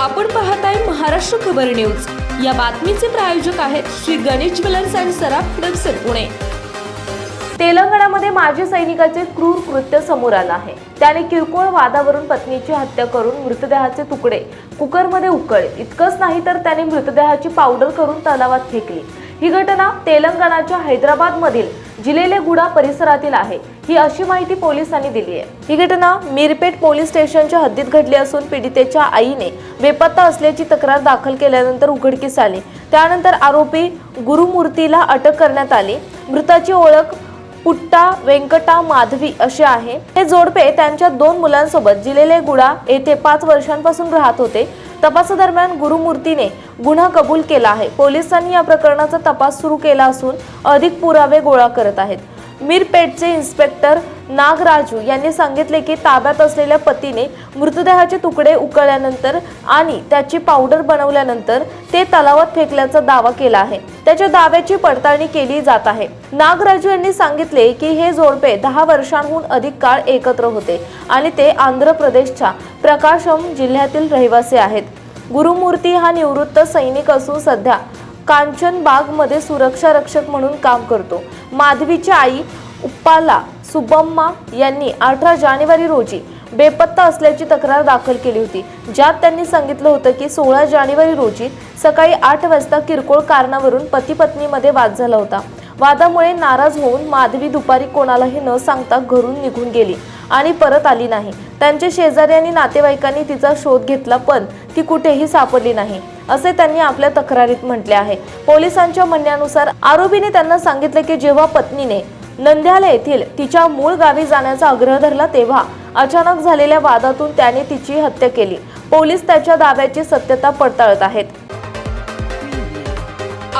आपण पाहताय महाराष्ट्र खबर न्यूज. या बातमीचे प्रायोजक आहेत श्री गणेश ज्वेलर्स अँड सराफ हडपसर पुणे. तेलंगणामध्ये माजी सैनिकाचे क्रूर कृत्य समोर आलं आहे. त्याने किरकोळ वादावरून पत्नीची हत्या करून मृतदेहाचे तुकडे कुकरमध्ये उकळले. इतकंच नाही तर त्याने मृतदेहाची पावडर करून तलावात फेकली. ही घटना तेलंगणाच्या हैदराबादमधील जिलेलेगुडा परिसरातील आहे. ही अशी माहिती पोलिसांनी दिली आहे. ही घटना मिरपेट पोलीस स्टेशनच्या हद्दीत घडली असून पीडितेच्या आईने बेपत्ता असल्याची तक्रार दाखल केल्यानंतर उघडकीस आली. त्यानंतर आरोपी गुरुमूर्तीला अटक करण्यात आली. मृताची ओळख पुट्टा व्यंकटा माधवी असे आहे. हे जोडपे त्यांच्या दोन मुलांसोबत जिलेले गुडा येथे पाच वर्षांपासून राहत होते. तपासादरम्यान गुरुमूर्तीने गुन्हा कबूल केला आहे. पोलिसांनी या प्रकरणाचा तपास सुरू केला असून अधिक पुरावे गोळा करत आहेत. मीरपेटचे इन्स्पेक्टर नागराजू यांनी सांगितले की ताब्यात असलेल्या पतीने मृतदेहाचे तुकडे उकळल्यानंतर आणि त्याची पावडर बनवल्यानंतर ते तलावात फेकल्याचा दावा केला आहे. त्याच्या दाव्याची पडताळणी केली जात आहे. नागराजू यांनी सांगितले की हे जोडपे दहा वर्षांहून अधिक काळ एकत्र होते आणि ते आंध्र प्रदेशच्या प्रकाशम जिल्ह्यातील रहिवासी आहेत. गुरुमूर्ती हा निवृत्त सैनिक असून सध्या कांचनबागमध्ये सुरक्षा रक्षक म्हणून काम करतो. माधवीची आई उप्पाला सुबम्मा यांनी अठरा जानेवारी रोजी बेपत्ता असल्याची तक्रार दाखल केली होती. ज्यात त्यांनी सांगितलं होतं की सोळा जानेवारी रोजी सकाळी आठ वाजता किरकोळ कारणावरून पती पत्नीमध्ये वाद झाला होता. वादामुळे नाराज होऊन माधवी दुपारी कोणालाही न सांगता घरून निघून गेली आणि परत आली नाही. त्यांच्या शेजारी आणि नातेवाईकांनी तिचा शोध घेतला पण ती कुठेही सापडली नाही असे त्यांनी आपल्या तक्रारीत म्हटले आहे. पोलिसांच्या म्हणण्यानुसार आरोपीने त्यांना सांगितले की जेव्हा पत्नीने नंद्याला येथील तिच्या मूळ गावी जाण्याचा आग्रह धरला तेव्हा अचानक झालेल्या वादातून त्याने तिची हत्या केली. पोलीस त्याच्या दाव्याची सत्यता पडताळत आहेत.